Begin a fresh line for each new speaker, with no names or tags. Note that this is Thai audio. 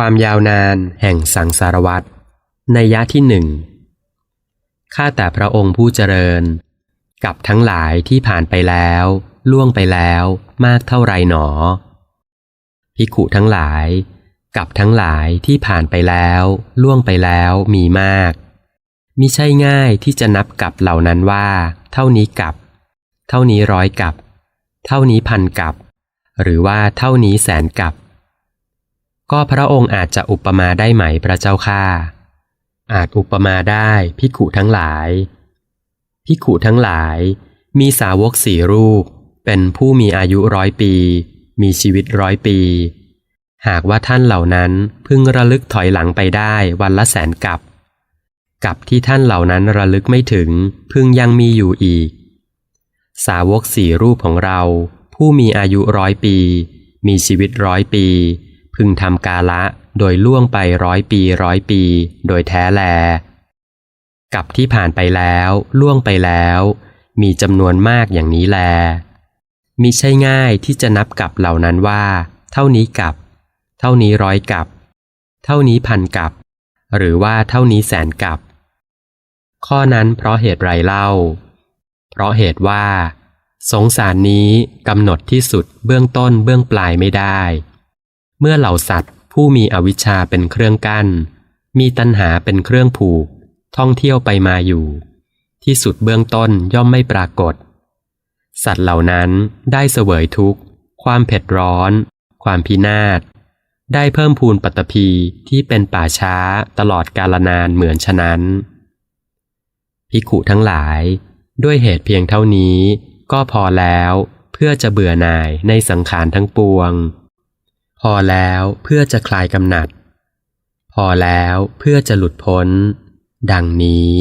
ความยาวนานแห่งสังสารวัตรในยะที่หนึ่งข้าแต่พระองค์ผู้เจริญ กับทั้งหลายที่ผ่านไปแล้ว ล่วงไปแล้วมากเท่าไรหนอภิขุทั้งหลาย กับทั้งหลายที่ผ่านไปแล้ว ล่วงไปแล้วมีมากมิใช่ง่ายที่จะนับกับเหล่านั้นว่า เท่านี้กับ เท่านี้ร้อยกับ เท่านี้พันกับ หรือว่าเท่านี้แสนกับ ก็พระองค์อาจจะอุปมาได้ไหมพระเจ้าข้าอาจอุปมาได้พิขุทั้งหลาย พิขุทั้งหลาย มีสาวกสี่รูป เป็นผู้มีอายุร้อยปี มีชีวิตร้อยปี หากว่าท่านเหล่านั้นพึงระลึกถอยหลังไปได้วันละแสนกับกับที่ท่านเหล่านั้นระลึกไม่ถึง พึงยังมีอยู่อีก สาวกสี่รูปของเรา ผู้มีอายุร้อยปี มีชีวิตร้อยปี พึงทำกาละโดยล่วงไปร้อยปีร้อยปี โดยแท้แล กับที่ผ่านไปแล้ว ล่วงไปแล้ว มีจำนวนมากอย่างนี้แล มิใช่ง่ายที่จะนับกับเหล่านั้นว่า เท่านี้กับ เท่านี้ร้อยกับ เท่านี้พันกับ หรือว่าเท่านี้แสนกับ ข้อนั้นเพราะเหตุไรเล่า เพราะเหตุว่า สงสารนี้กำหนดที่สุดเบื้องต้นเบื้องปลายไม่ได้ เมื่อเหล่าสัตว์ ผู้มีอวิชชาเป็นเครื่องกั้น มีตัณหาเป็นเครื่องผูก ท่องเที่ยวไปมาอยู่ ที่สุดเบื้องต้นย่อมไม่ปรากฏ สัตว์เหล่านั้นได้เสวยทุกข์ ความเผ็ดร้อน ความพินาศ ได้เพิ่มพูนปัตตภีที่เป็นป่าช้าตลอดกาลนานเหมือนฉะนั้นภิกขุทั้งหลาย ด้วยเหตุเพียงเท่านี้ก็พอแล้วเพื่อจะเบื่อหน่ายในสังขารทั้งปวง พอแล้วเพื่อจะคลายกำหนัด พอแล้วเพื่อจะหลุดพ้น ดังนี้